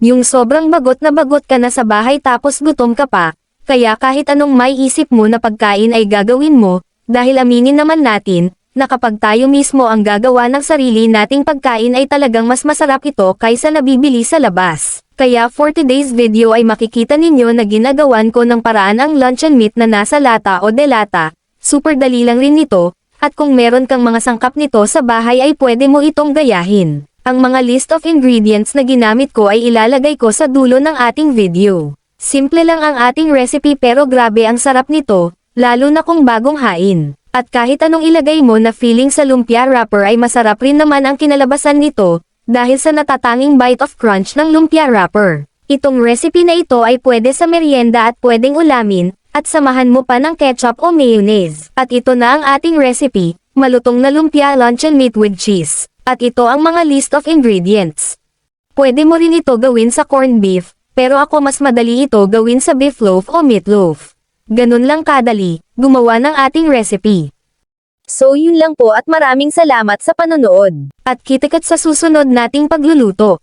Yung sobrang bagot na bagot ka na sa bahay tapos gutom ka pa, kaya kahit anong may isip mo na pagkain ay gagawin mo, dahil aminin naman natin, na kapag tayo mismo ang gagawa ng sarili nating pagkain ay talagang mas masarap ito kaysa nabibili sa labas. Kaya for today's video ay makikita ninyo na ginagawan ko ng paraan ang luncheon meat na nasa lata o delata, super dali lang rin nito, at kung meron kang mga sangkap nito sa bahay ay pwede mo itong gayahin. Ang mga list of ingredients na ginamit ko ay ilalagay ko sa dulo ng ating video. Simple lang ang ating recipe pero grabe ang sarap nito, lalo na kung bagong hain. At kahit anong ilagay mo na feeling sa lumpia wrapper ay masarap rin naman ang kinalabasan nito, dahil sa natatanging bite of crunch ng lumpia wrapper. Itong recipe na ito ay pwede sa merienda at pwedeng ulamin, at samahan mo pa ng ketchup o mayonnaise. At ito na ang ating recipe, malutong na lumpia luncheon meat with cheese. At ito ang mga list of ingredients. Pwede mo rin ito gawin sa corned beef, pero ako mas madali ito gawin sa beef loaf o meatloaf. Ganun lang kadali, gumawa ng ating recipe. So yun lang po at maraming salamat sa panonood. At kita-kits sa susunod nating pagluluto.